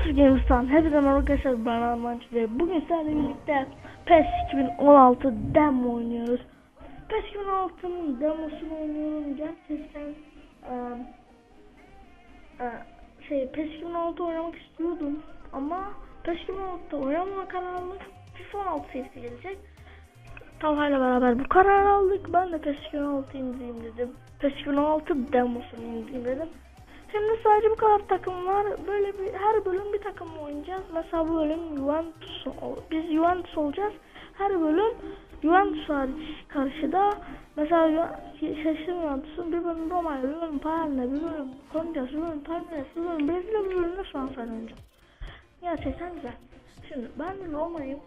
Nasıl Games'tan hepinize merhaba arkadaşlar ben Armanç ve bugün sizlerle birlikte PES 2016 demo oynuyoruz. PES 2016'nın demosunu oynuyorum gerçekten eee, eee, şey PES 2016 oynamak istiyordum ama PES 2016'da oynamama kararlı FIFA 16 serisi gelecek. Talha'yla beraber bu kararı aldık. Ben de PES 2016 indireyim dedim. PES 2016 demosunu indireyim dedim. Şimdi sadece bu kadar takım var. Böyle bir her bölüm bir takım oynayacağız. Mesela bu bölüm Juventus biz Juventus olacağız. Her bölüm Juventus hariç karşıda mesela şaşırın Juventus'un bir bölüm Roma'ya, bir bölüm Bayern'le, bir bölüm Corinthians, bir bölüm Palmeiras, bir bölüm Brezilya, bir bölüm de Fransa oynayacağız. Gerçekten güzel. Şimdi ben Roma'yım.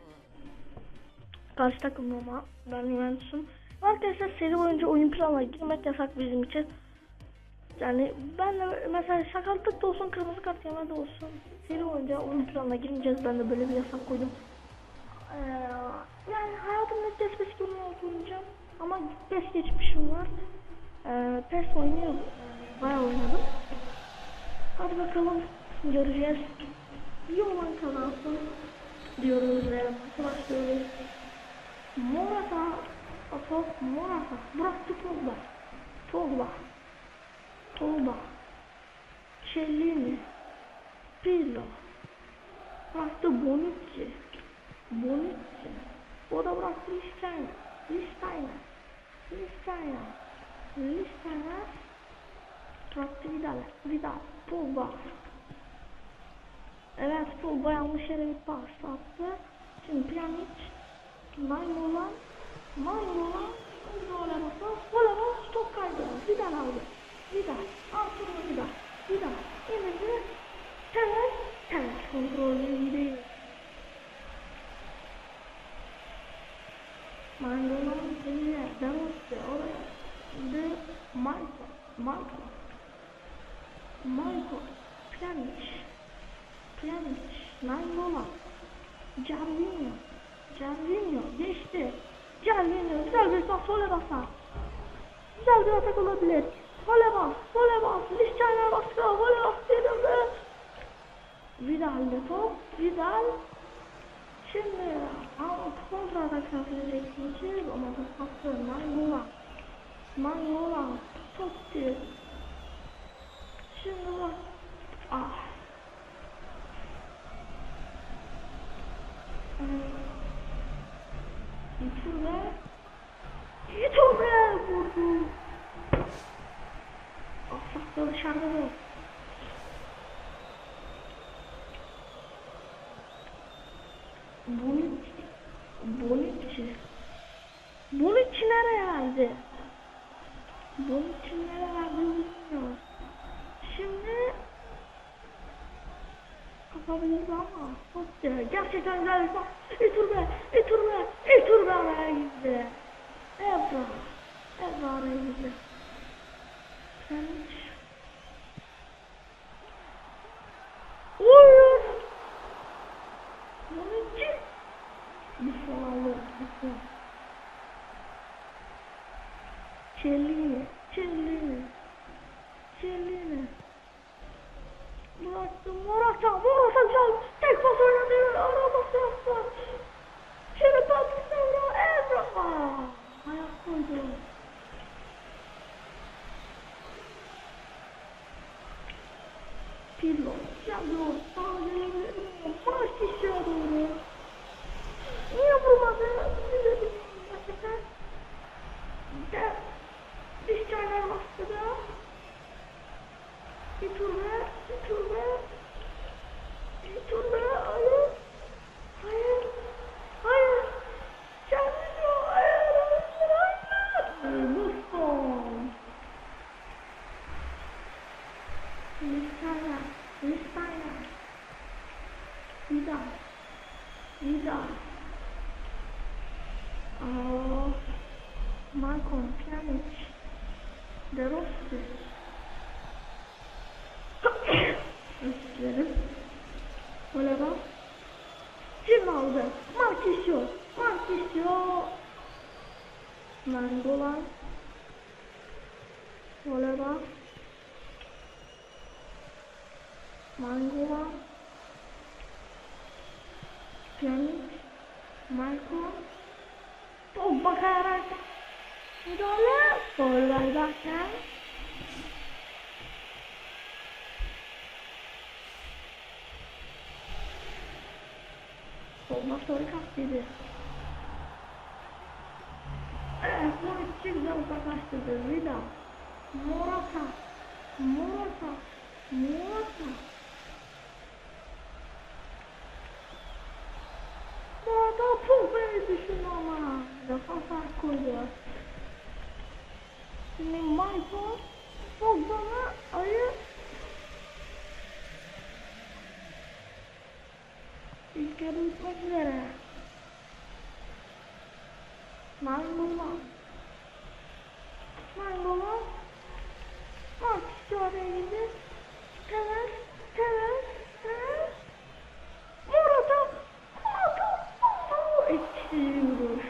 Karşı takım Roma. Ben Juventus'um. Arkadaşlar seri boyunca oyun planına girmek yasak bizim için. Yani ben de mesela sakatlık da olsun, kırmızı kart yeme de olsun. Seri boyunca oyun planına girmeyeceğiz. Ben de böyle bir yasak koydum. Ee, yani hayatımda PES PES 2016 oynayacağım. Ama PES geçmişim var. Ee, PES oynuyorum. Bayağı oynadım. Hadi bakalım göreceğiz. İyi olan kazansın diyoruz ve maça başlıyoruz. Morata, Atok Morata, bıraktı Pogba. Pogba. Pogba. Cellini. Pirlo. Bıraktı Bonucci. Bonucci. O da bıraktı Listeiner. Listeiner. Listeiner. Listeiner. Bıraktı Vidal. Vidal. Pogba. Evet Pogba yanlış yere bir pas attı. Şimdi Pjanic. Nainggolan. Nainggolan. Vole basa. Vole basa. Top kaydı. Vidal aldı. Vidal. Altına Vidal. Vidal. Yenildi. Teres. Teres. Kontrolü iyi değil. Nainggolan geriye. Demoste. Oraya. De Michael. Michael. Michael. Pjanic. Pjanic. Nainggolan. Jarvinho. Jarvinho geçti. Jarvinho güzel bir pas vole basa. Güzel bir atak olabilir. Vole bas, vole bas. Lischayner baskı, vole bas dedim ve Vidal'de top. Vidal Şimdi ama kontra atak yapacak için ama da pası Mangola. Mangola top diyor. Şimdi bak. Ah. İturbe. İturbe vurdu. Asak da dışarıda bu. Bonucci. Bonucci. Bonucci nereye verdi? Bonucci nereye verdi bilmiyorum. Şimdi kapabiliriz ama güzel. Gerçekten güzel bir bak. İturbe, İturbe, İturbe araya girdi. Ebra, Ebra araya girdi. mm kaldı. Markisio, Markisio. Nangolan. Voleba. Mangolan. Pjanic. Marco. Tobba karar. Müdahale. Foul verdi. Soru kaptıydı. Evet, Moric güzel uzaklaştırdı. Vida. Morata. Morata. Morata. Morata Pogba'yı düşün ama. Defans fark koydu. Şimdi Michael Pogba'na ayı İlk yarı bitmek üzere. Mangola. Mangola. Bak şu. Tever. Tever. Tever. Morata. Morata. Morata. Etkisiz bir vuruş.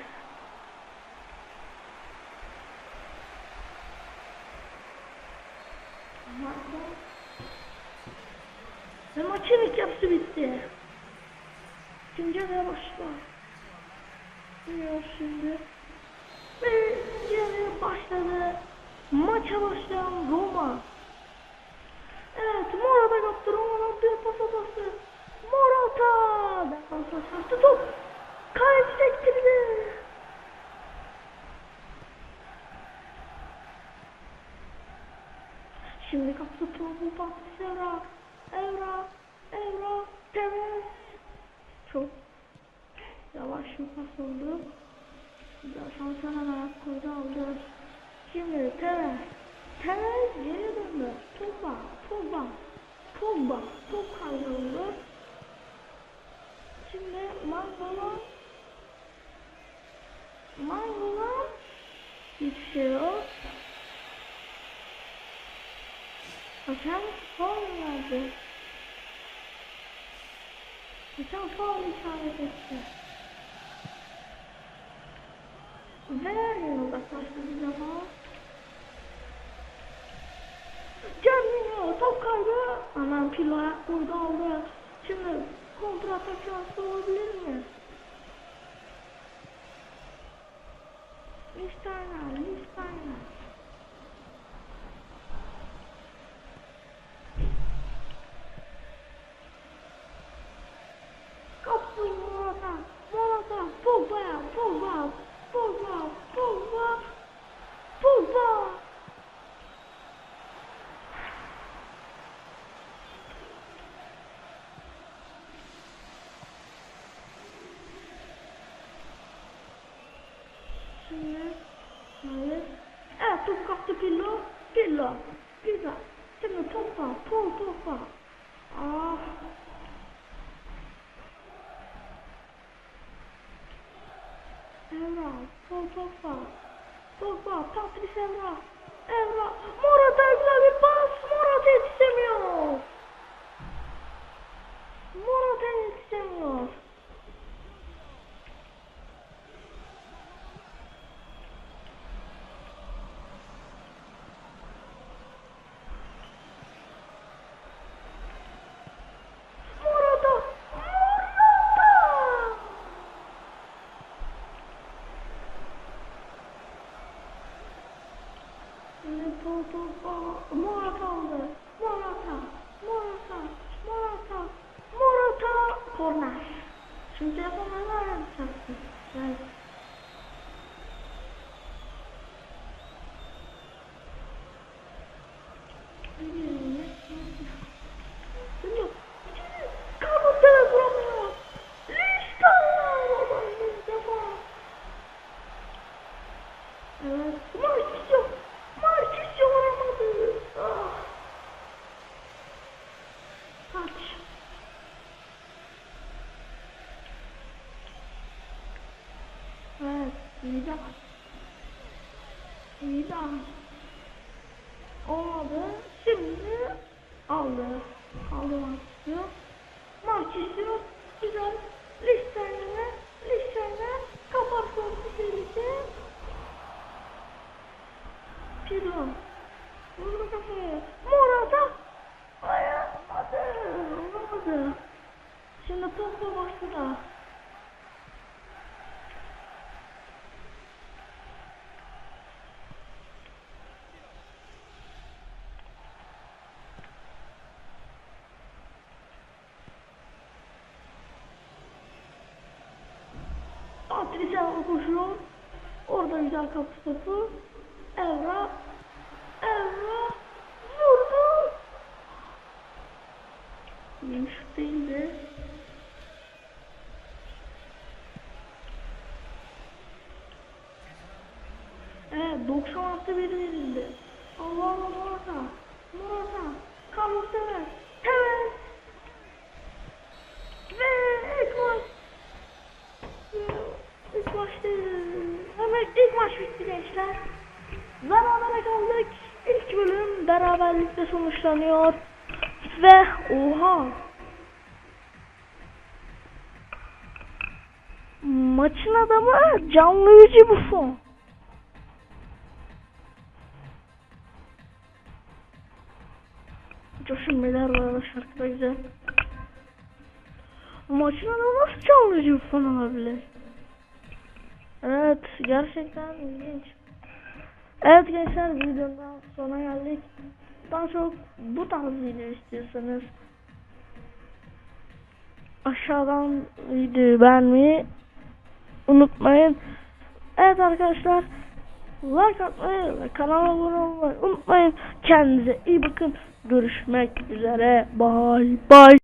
Morata. Ve maçın ilk yarısı bitti. İkinci yarıya başlar. Biliyor şimdi. Ve yarıya başladı. Maça başlayan Roma. Evet Morata kaptı Roma'nın bir pas atası. Morata. Defansa çarptı top. Kaleci sektirdi. Şimdi kaptı topu Patrice Evra. Evra. Evra. Çok yavaş pas oldu. Defansa hemen koydu aldı. Şimdi Tevez. Tevez geri döndü. Pogba. Pogba. Pogba. Top kayboldu. Şimdi Mangola. Mangola. Hiçbir şey yok. Hakem faul verdi. Faul işaret etti. Ve uzaklaştı bir defa. Canlıyor top kaybı. Anam pilo ayak burada aldı. Şimdi kontra atak şansı olabilir mi? Listerner, Listerner. Kapı Morata, Morata, Pogba, Pogba, Pogba, Pogba, Pogba. Şimdi, hayır. Evet top kaptı Pirlo, Pirlo, Pirlo. Şimdi Pogba, Pol, Pogba. Ah. Evra, Pol Pogba. Pogba, Patrice Evra. Evra, Morata güzel bir pas. Morata yetişemiyor. Morata yetişemiyor. Morata! Morata! Şimdi Pol Pogba, Morata aldı. Morata, Morata, Morata, Morata, korner. Şimdi telefonlarını arayacaksın. Evet. Şimdi Carlos Tevez vuramıyor. Listallah baba bir defa. Evet. Marquisio. Marquisio vuramadı. Ah. Kaç. Vida. Vida. Olmadı. Şimdi aldı. Aldı Marquisio. Marquisio. Güzel. Listerine. Listerine. Kapar korku serisi. Pirlo. Vurdu kafayı. Morata. Vuramadı. Şimdi Pogba başladı. Cristiano koşuyor. Orada güzel kapı topu. Evra. Evra. Vurdu. İyi şut değildi. Evet 96 bir verildi. Allah Allah Morata. Morata. Carlos Tevez. Tevez. Ve ilk maç. Hemen ilk maç bitti gençler. Berabere kaldık. İlk bölüm beraberlikle sonuçlanıyor. Ve oha. Maçın adamı canlayıcı bu son. Coşulmalar var şarkıda güzel. Maçın adamı nasıl canlıcı falan olabilir? Evet gerçekten ilginç. Evet gençler videonun daha sona geldik. Daha çok bu tarz video istiyorsanız aşağıdan videoyu beğenmeyi unutmayın. Evet arkadaşlar like atmayı ve kanala abone olmayı unutmayın. Kendinize iyi bakın. Görüşmek üzere. Bye bye.